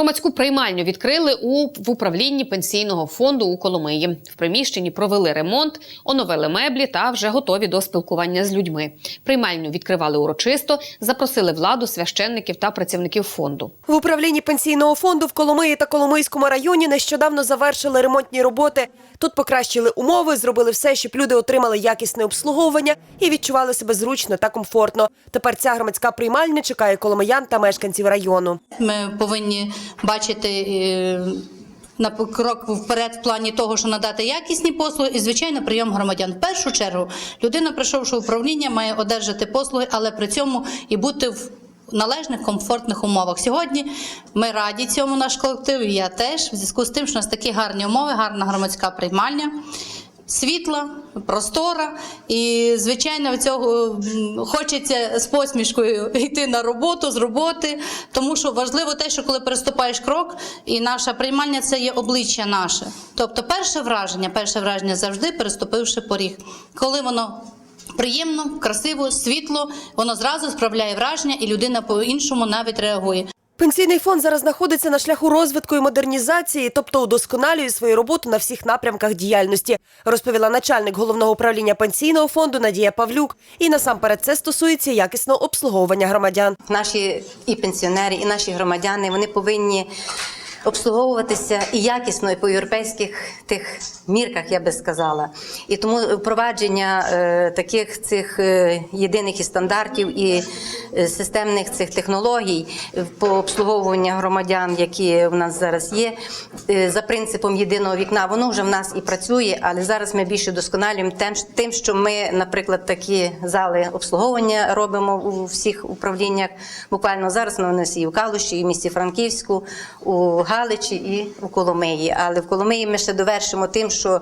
Громадську приймальню відкрили у в управлінні пенсійного фонду у Коломиї. В приміщенні провели ремонт, оновили меблі та вже готові до спілкування з людьми. Приймальню відкривали урочисто, запросили владу, священників та працівників фонду. В управлінні пенсійного фонду в Коломиї та Коломийському районі нещодавно завершили ремонтні роботи. Тут покращили умови, зробили все, щоб люди отримали якісне обслуговування і відчували себе зручно та комфортно. Тепер ця громадська приймальня чекає коломиян та мешканців району. Ми повинні бачити е, на крок вперед в плані того, що надати якісні послуги і звичайно прийом громадян. В першу чергу людина, прийшовши управління, має одержати послуги, але при цьому і бути в належних комфортних умовах. Сьогодні ми раді цьому наш колектив. і Я теж в зв'язку з тим, що у нас такі гарні умови, гарна громадська приймальня. Світла, простора, і звичайно, від цього хочеться з посмішкою йти на роботу з роботи, тому що важливо те, що коли переступаєш крок, і наша приймальня це є обличчя наше. Тобто, перше враження, перше враження завжди переступивши поріг. Коли воно приємно, красиво, світло, воно зразу справляє враження, і людина по-іншому навіть реагує. Пенсійний фонд зараз знаходиться на шляху розвитку і модернізації, тобто удосконалює свою роботу на всіх напрямках діяльності, розповіла начальник головного управління пенсійного фонду Надія Павлюк. І насамперед це стосується якісного обслуговування громадян. наші і пенсіонери, і наші громадяни вони повинні обслуговуватися і якісно, і по європейських тих мірках, я би сказала. І тому впровадження е, таких цих е, єдиних і стандартів і е, системних цих технологій по обслуговуванню громадян, які в нас зараз є, за принципом єдиного вікна, воно вже в нас і працює, але зараз ми більше досконалюємо тим, що ми, наприклад, такі зали обслуговування робимо у всіх управліннях. Буквально зараз ми у нас і в Калуші, і в місті Франківську, у Галичі і у Коломиї. Але в Коломиї ми ще довершимо тим, що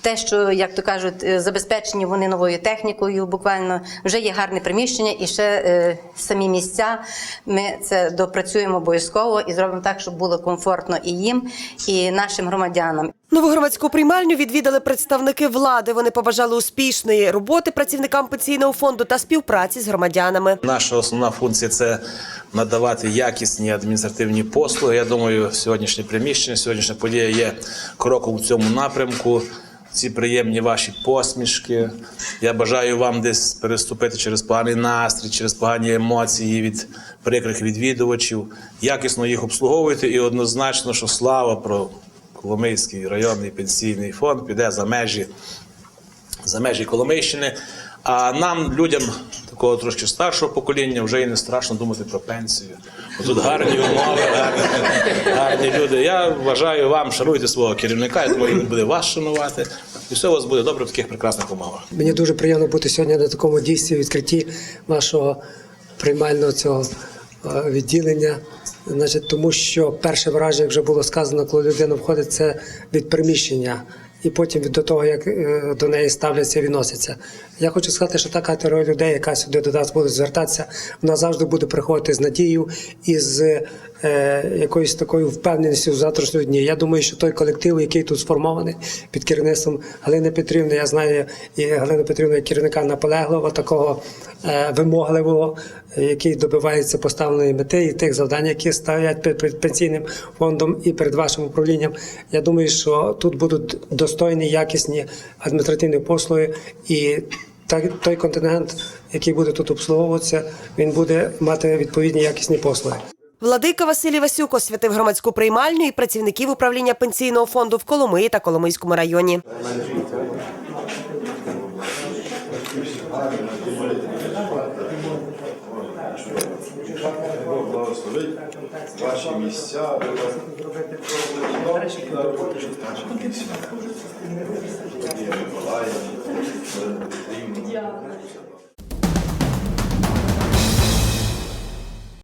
те, що, як то кажуть, е, забезпечені вони новою технікою, буквально вже є гарне приміщення, і ще е, самі місця. Ми це допрацюємо обов'язково і зробимо так, щоб було комфортно і їм, і нашим громадянам. Нову громадську приймальню відвідали представники влади. Вони побажали успішної роботи працівникам пенсійного фонду та співпраці з громадянами. Наша основна функція це надавати якісні адміністративні послуги. Я думаю, сьогоднішнє приміщення, сьогоднішня подія є кроком в цьому напрямку. Ці приємні ваші посмішки. Я бажаю вам десь переступити через поганий настрій, через погані емоції від прикрих відвідувачів. Якісно їх обслуговуйте і однозначно, що слава про Коломийський районний пенсійний фонд піде за межі за межі Коломийщини. А нам, людям такого трошки старшого покоління, вже і не страшно думати про пенсію. Тут гарні умови, гарні, гарні люди. Я вважаю вам, шануйте свого керівника, я думаю, він буде вас шанувати. І все у вас буде добре в таких прекрасних умовах. Мені дуже приємно бути сьогодні на такому дійстві відкритті вашого приймального цього е, відділення. Значить, тому що перше враження, вже було сказано, коли людина входить, це від приміщення. І потім до того, як е, до неї ставляться відносяться. Я хочу сказати, що та категорія людей, яка сюди до нас буде звертатися, вона завжди буде приходити з надією і з е, якоюсь такою впевненістю в завтрашнього дні. Я думаю, що той колектив, який тут сформований під керівництвом Галини Петрівни, я знаю і Галина Петрівна як керівника наполегливого, такого е, вимогливого, який добивається поставленої мети і тих завдань, які ставлять перед пенсійним фондом і перед вашим управлінням. Я думаю, що тут будуть достойні, якісні адміністративні послуги і. та- той контингент, який буде тут обслуговуватися, він буде мати відповідні якісні послуги. Владика Василій Васюк освятив громадську приймальню і працівників управління пенсійного фонду в Коломиї та Коломийському районі. Ваші місця.